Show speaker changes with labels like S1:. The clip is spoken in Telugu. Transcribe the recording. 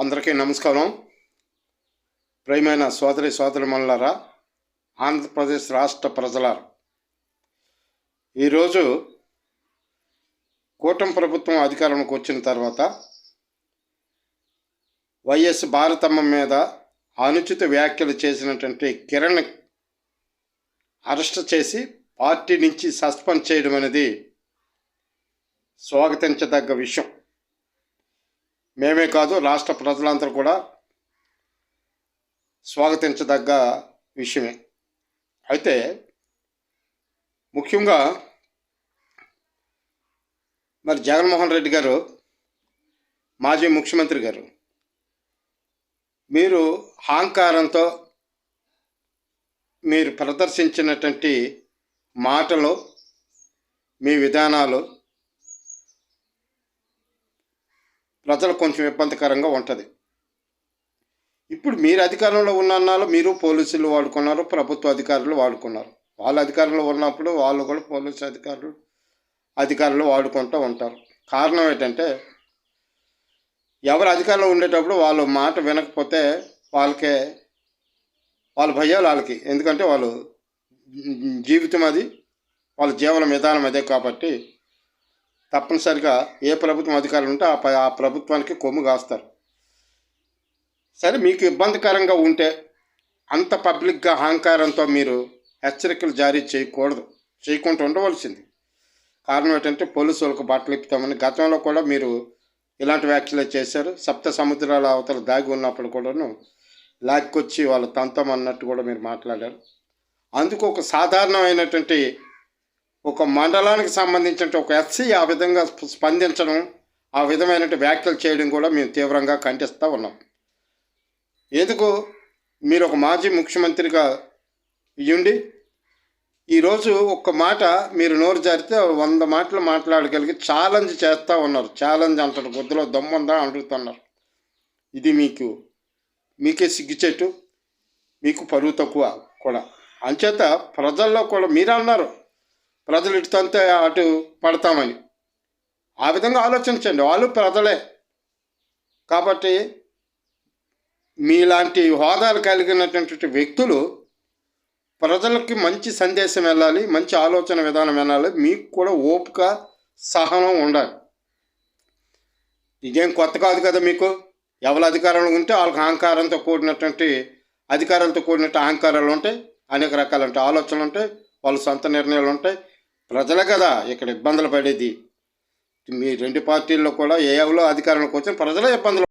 S1: అందరికీ నమస్కారం. ప్రియమైన సోదరి సోదరిమణులారా ఆంధ్రప్రదేశ్ రాష్ట్ర ప్రజలారు. ఈరోజు కూటమి ప్రభుత్వం అధికారంలోకి వచ్చిన తర్వాత వైఎస్ భారతమ్మ మీద అనుచిత వ్యాఖ్యలు చేసినటువంటి కిరణ్ అరెస్ట్ చేసి పార్టీ నుంచి సస్పెండ్ చేయడం అనేది స్వాగతించదగ్గ విషయం. మేమే కాదు రాష్ట్ర ప్రజలందరూ కూడా స్వాగతించదగ్గ విషయమే. అయితే ముఖ్యంగా మరి జగన్మోహన్ రెడ్డి గారు మాజీ ముఖ్యమంత్రి గారు మీరు అహంకారంతో మీరు ప్రదర్శించినటువంటి మాటలు మీ విధానాలు ప్రజలకు కొంచెం ఇబ్బందికరంగా ఉంటుంది. ఇప్పుడు మీరు అధికారంలో ఉన్నన్నాళ్ళు మీరు పోలీసులు వాడుకున్నారు ప్రభుత్వ అధికారులు వాడుకున్నారు. వాళ్ళ అధికారంలో ఉన్నప్పుడు వాళ్ళు కూడా పోలీసు అధికారులు అధికారులు వాడుకుంటూ ఉంటారు. కారణం ఏంటంటే ఎవరు అధికారంలో ఉండేటప్పుడు వాళ్ళ మాట వినకపోతే వాళ్ళకే వాళ్ళ భయాలు వాళ్ళకి. ఎందుకంటే వాళ్ళు జీవితం అది వాళ్ళ జీవన విధానం అదే కాబట్టి తప్పనిసరిగా ఏ ప్రభుత్వం అధికారులు ఉంటే ఆ ఆ ప్రభుత్వానికి కొమ్ము కాస్తారు. సరే మీకు ఇబ్బందికరంగా ఉంటే అంత పబ్లిక్గా అహంకారంతో మీరు హెచ్చరికలు జారీ చేయకూడదు. చేయకుండా ఉండవలసింది. కారణం ఏంటంటే పోలీసు వాళ్ళకు బట్టలు ఇప్పుతామని గతంలో కూడా మీరు ఇలాంటి వ్యాఖ్యలు చేశారు. సప్త సముద్రాల అవతల దాగి ఉన్నప్పుడు కూడాను లాక్కొచ్చి వాళ్ళ తంతం అన్నట్టు కూడా మీరు మాట్లాడారు. అందుకు ఒక సాధారణమైనటువంటి ఒక మండలానికి సంబంధించిన ఒక ఎస్సీ ఆ విధంగా స్పందించడం ఆ విధమైన వ్యాఖ్యలు చేయడం కూడా మేము తీవ్రంగా ఖండిస్తూ ఉన్నాం. ఎందుకు? మీరు ఒక మాజీ ముఖ్యమంత్రిగా ఇయ్యండి ఈరోజు ఒక్క మాట మీరు నోరు జారితే వంద మాటలు మాట్లాడగలిగి ఛాలెంజ్ చేస్తూ ఉన్నారు. ఛాలెంజ్ అంటారు గుద్దలో దమ్ముందా అడుగుతున్నారు ఇది మీకు మీకే సిగ్గుచెట్టు మీకు పరువు తక్కువ కూడా. అంచేత ప్రజల్లో కూడా మీరు అన్నారు ప్రజలు ఇటు తంతే అటు పడతామని. ఆ విధంగా ఆలోచించండి. వాళ్ళు ప్రజలే. కాబట్టి మీలాంటి హోదాలు కలిగినటువంటి వ్యక్తులు ప్రజలకి మంచి సందేశం వెళ్ళాలి మంచి ఆలోచన విధానం వెళ్ళాలి. మీకు కూడా ఓపిక సహనం ఉండాలి. ఇదేం కొత్త కాదు కదా మీకు? ఎవరి అధికారంలో ఉంటే వాళ్ళకి అహంకారంతో కూడినటువంటి అధికారాలతో కూడినట్టు అహంకారాలు ఉంటాయి అనేక రకాలంటే ఆలోచనలు ఉంటాయి వాళ్ళ సొంత నిర్ణయాలు ఉంటాయి. ప్రజలే కదా ఇక్కడ ఇబ్బందులు పడేది. మీ రెండు పార్టీల్లో కూడా ఏ ఎవరో అధికారంలోకి వచ్చిన ప్రజలే ఇబ్బందులు